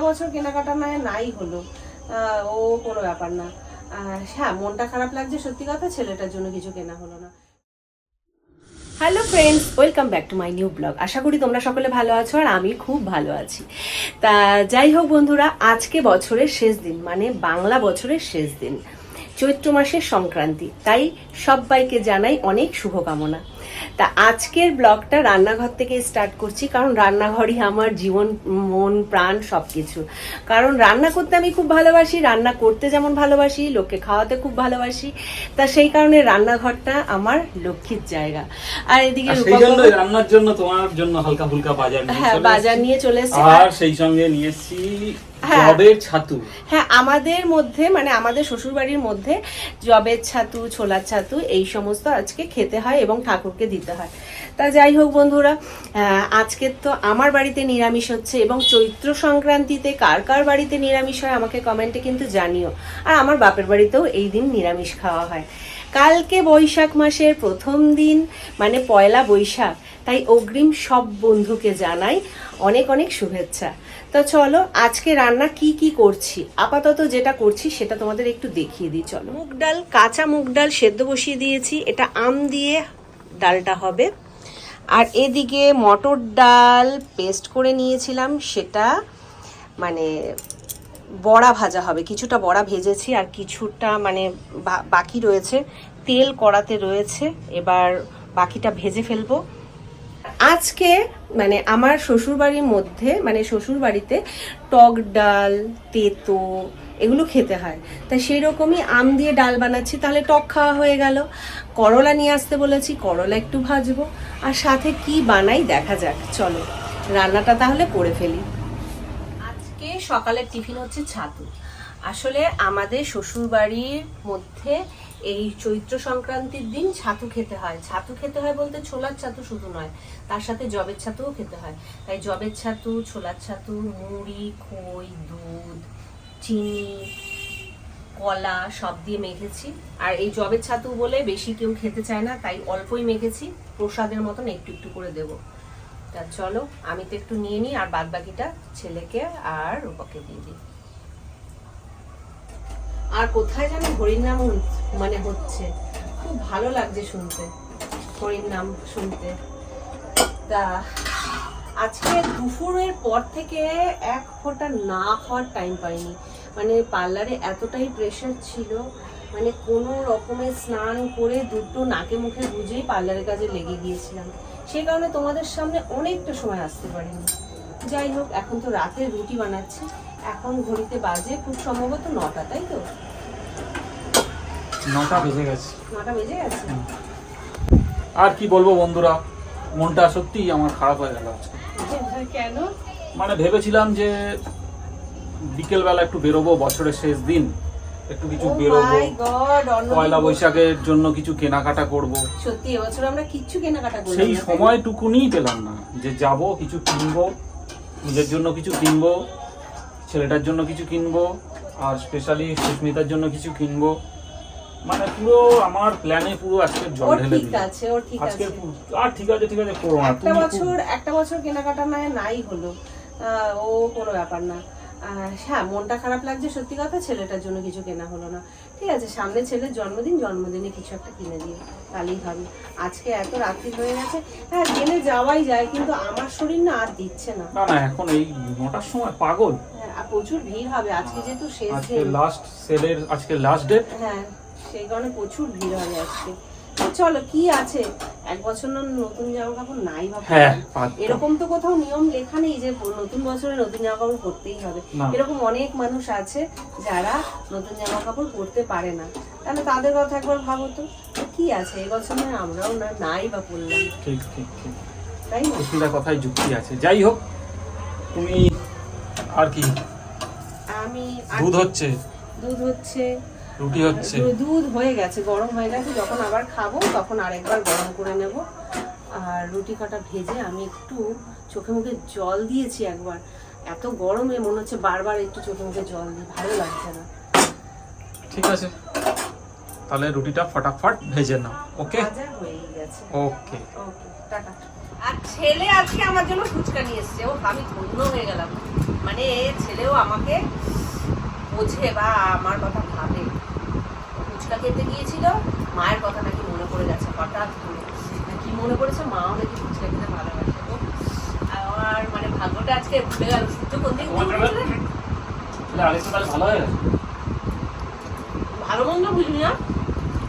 একটা বছর কেনাকাটা নয় নাই হলো। ও কোনো ব্যাপার না। হ্যাঁ মনটা খারাপ লাগছে, সত্যি কথা, ছেলেটার জন্য কিছু কেনা হলো না। Hello friends welcome back to my new blog আশা করি তোমরা সকলে ভালো আছো আর আমি খুব ভালো আছি। তা যাই হোক বন্ধুরা, আজকে বছরের শেষ দিন মানে বাংলা বছরের শেষ দিন, চৈত্র মাসের সংক্রান্তি। তাই সবাইকে জানাই অনেক শুভকামনা। তা আজকের ব্লগটা রান্নাঘর থেকে স্টার্ট করছি কারণ রান্নাঘরই আমার জীবন মন প্রাণ সব কিছু কারণ রান্না করতে আমি খুব ভালোবাসি রান্না করতে যেমন ভালোবাসি লোককে খাওয়াতে খুব ভালোবাসি। তা সেই কারণে রান্নাঘরটা আমার লক্ষ্মীর জায়গা। আর এদিকে রান্নার জন্য তোমার জন্য হালকা ফুলকা বাজার হ্যাঁ বাজার নিয়ে চলে এসেছি। আর সেই সঙ্গে নিয়ে এসেছি। জবের ছাতু। হ্যাঁ আমাদের মধ্যে মানে আমাদের শ্বশুরবাড়ির মধ্যে জবের ছাতু ছোলার ছাতু এই সমস্ত আজকে খেতে হয় এবং ঠাকুরকে দিতে হয়। তা যাই হোক বন্ধুরা আহ, আজকে তো আমার বাড়িতে নিরামিষ হচ্ছে এবং চৈত্র সংক্রান্তিতে কার কার বাড়িতে নিরামিষ হয় আমাকে কমেন্টে কিন্তু জানিও। আর আমার বাপের বাড়িতেও এই দিন নিরামিষ খাওয়া হয়। কালকে বৈশাখ মাসের প্রথম দিন মানে পয়লা বৈশাখ, তাই অগ্রিম সব বন্ধুকে জানাই অনেক অনেক শুভেচ্ছা। তো চলো, আজকে রান্না কি কি করছি? আপাতত যেটা করছি সেটা তোমাদের একটু দেখিয়ে দিই, চলো। মুগ ডাল, কাঁচা মুগ ডাল সেদ্ধ বসিয়ে দিয়েছি, এটা আম দিয়ে ডালটা হবে। আর এদিকে মটর ডাল পেস্ট করে নিয়েছিলাম, সেটা মানে বড়া ভাজা হবে। কিছুটা বড়া ভেজেছি আর কিছুটা মানে বাকি রয়েছে। তেল কড়াতে রয়েছে। এবার বাকিটা ভেজে ফেলব। আজকে মানে আমার শ্বশুরবাড়ির মধ্যে মানে শ্বশুরবাড়িতে টক ডাল, তেতো এগুলো খেতে হয়। তা সেই রকমই আম দিয়ে ডাল বানাচ্ছি, তাহলে টক খাওয়া হয়ে গেল। করলা নিয়ে আসতে বলেছি, করলা একটু ভাজবো। আর সাথে কি বানাই দেখা যাক, চলো। রান্নাটা তাহলে করে ফেলি। আজকে সকালের টিফিন হচ্ছে ছাতু। আসলে আমাদের শ্বশুরবাড়ির মধ্যে এই চৈত্র সংক্রান্তির দিন ছাতু খেতে হয়। ছাতু খেতে হয় বলতে ছোলার ছাতু শুধু নয়, তার সাথে জবের ছাতুও খেতে হয়। তাই জবের ছাতু, ছোলার ছাতু, মুড়ি, খই, দুধ, চিনি, কলা সব দিয়ে মেখেছি। আর এই জবের ছাতু বলে বেশি কেউ খেতে চায় না, তাই অল্পই মেখেছি। প্রসাদের মতন একটু একটু করে দেবো। তা চলো, আমি তো একটু নিয়ে নিই, আর বাদ বাকিটা ছেলেকে আর রূপাকে দিয়ে দিই। আর কোথায় যেন হরির নাম মানে হচ্ছে। খুব ভালো লাগছে শুনতে, হরির নাম শুনতে। তা আজকে দুপুরের পর থেকে এক ফোঁটা না খাওয়ার টাইম পাইনি। মানে পার্লারে এতটাই প্রেশার ছিল মানে কোনো রকমের স্নান করে দুটো নাকে মুখে বুঝেই পার্লারের কাজে লেগে গিয়েছিলাম। সেই কারণে তোমাদের সামনে অনেকটা সময় আসতে পারিনি। যাই হোক এখন তো রাতের রুটি বানাচ্ছি। এখন ঘড়িতে বাজে খুব সম্ভবত নটা তাই তো? নটা বেজে গেছে। নটা বেজে গেছে? আর কি বলব বন্ধুরা মনটা সত্যিই আমার খারাপ হয়ে গেল কেন? মানে ভেবেছিলাম যে বিকেল বেলা একটু বেরোবো বছরের শেষ দিন। একটু কিছু Oh বেরোবো অন্যদিন পয়লা বৈশাখের জন্য কিছু কেনাকাটা করব। সত্যি এবছর আমরা কিচ্ছু কেনাকাটা সেই? সময়টুকুনি পেলাম না যে যাব কিছু কিনবো নিজের জন্য কিছু কিনবো ছেলেটার জন্য কিছু কিনবো আর স্পেশালি সুস্মিতার জন্য কিছু কিনবো। মানে পুরো আমার প্ল্যানে পুরো আজকে জল ঢেলে ঠিক দিল। আছে ওর ঠিক আজকে আছে। আর ঠিক আছে ঠিক আছে করো না একটা বছর একটা বছর কেনাকাটা নয় নাই হলো। ও কোনো ব্যাপার না। হ্যাঁ মনটা খারাপ লাগছে সত্যি কথা ছেলেটার জন্য কিছু কেনা হলো না। ঠিক আছে সামনে ছেলের জন্মদিন জন্মদিনে কিছু একটা কিনে দিয়ে তাহলেই হবে। আজকে এত রাত্রি হয়ে গেছে হ্যাঁ ট্রেনে যাওয়াই যায় কিন্তু আমার শরীর না আর দিচ্ছে না। না এখন এই নটার সময় পাগল। হ্যাঁ, আর প্রচুর ভিড় হবে আজকে যেহেতু শেষ আজকে লাস্ট সেলের আজকে লাস্ট ডেট হ্যাঁ সেই কারণে প্রচুর ভিড় হবে আজকে। চলো কি আছে? এক বছর না নতুন জামা কাপড় নাই বা হ্যাঁ। এরকম তো কোথাও নিয়ম লেখা নেই যে নতুন বছরে নতুন জামা কাপড় পরতেই হবে। এরকম অনেক মানুষ আছে যারা নতুন জামা কাপড় পরতে পারে না। তাহলে তাদের কথা একবার ভাবো তো কি আছে? এবছর নয় আমরাও না নাই বা পরলাম। ঠিক ঠিক ঠিক। তাই না? কথাই যুক্তি আছে। যাই হোক তুমি আর কি? আমি দুধ হচ্ছে। দুধ হচ্ছে। রুটি হচ্ছে। দুধ হয়ে গেছে গরম হয়ে গেছে। যখন আবার খাব তখন আরেকবার গরম করে নেব। আর রুটি কটা ভেজে আমি একটু চোখে মুখে জল দিয়েছি একবার। এত গরমে মনে হচ্ছে বারবার একটু চোখে মুখে জল দিই ভালো লাগছে না। ঠিক আছে। তাহলে রুটিটা ফটাফট ভেজে নাও ওকে? ওকে। ওকে টাটা। আর ছেলে আজকে আমার জন্য ফুচকা নিয়ে এসছে। ও আমি ধন্য হয়ে গেলাম। মানে ছেলেও আমাকে বোঝে বা আমার কথা ভাবে। ফুচকা খেতে গিয়েছিল মায়ের কথা নাকি মনে পড়ে গেছে হঠাৎ করে। কি মনে পড়েছে মাও নাকি ফুচকা খেতে ভালোবাসে। তো আমার মানে ভাগ্যটা আজকে ভুলে গেল। সূর্য কোন দিক ভালো মন্দ বুঝলি না?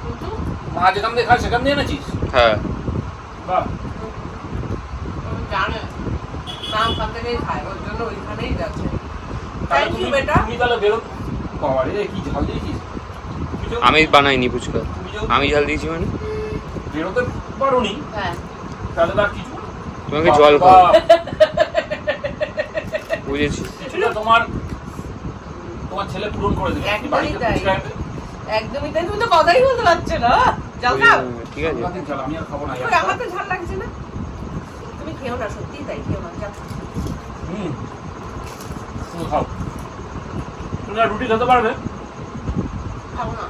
কিন্তু মা যেখান খায় সেখান দিয়ে এনেছিস? হ্যাঁ। বাহ। জানে। না ওখান থেকেই খায় ওর জন্য ওইখানেই যাচ্ছে। তাহলে থ্যাংক ইউ বেটা। তুমি তাহলে বেরো। বাবা রে কি ঝাল দিয়েছিস? আমি বানাইনি ফুচকা। আমি ঝাল দিয়েছি মানে। বেরোতে পারোনি? হ্যাঁ। তাহলে তার কিছু তোমাকে জল খাও বুঝেছি। তোমার তোমার ছেলে পূরণ করে দেবে। একদমই তাই। একদমই তাই। তুমি তো কথাই বলতে পারছ না। যাও খাও। ঠিক আছে। আমি আর খাব না। আমার তো ঝাল লাগছে না। তুমি খেও না সত্যি তাই খেও না। হুম। খাও। তুমি আর রুটি খেতে পারবে? খাব না।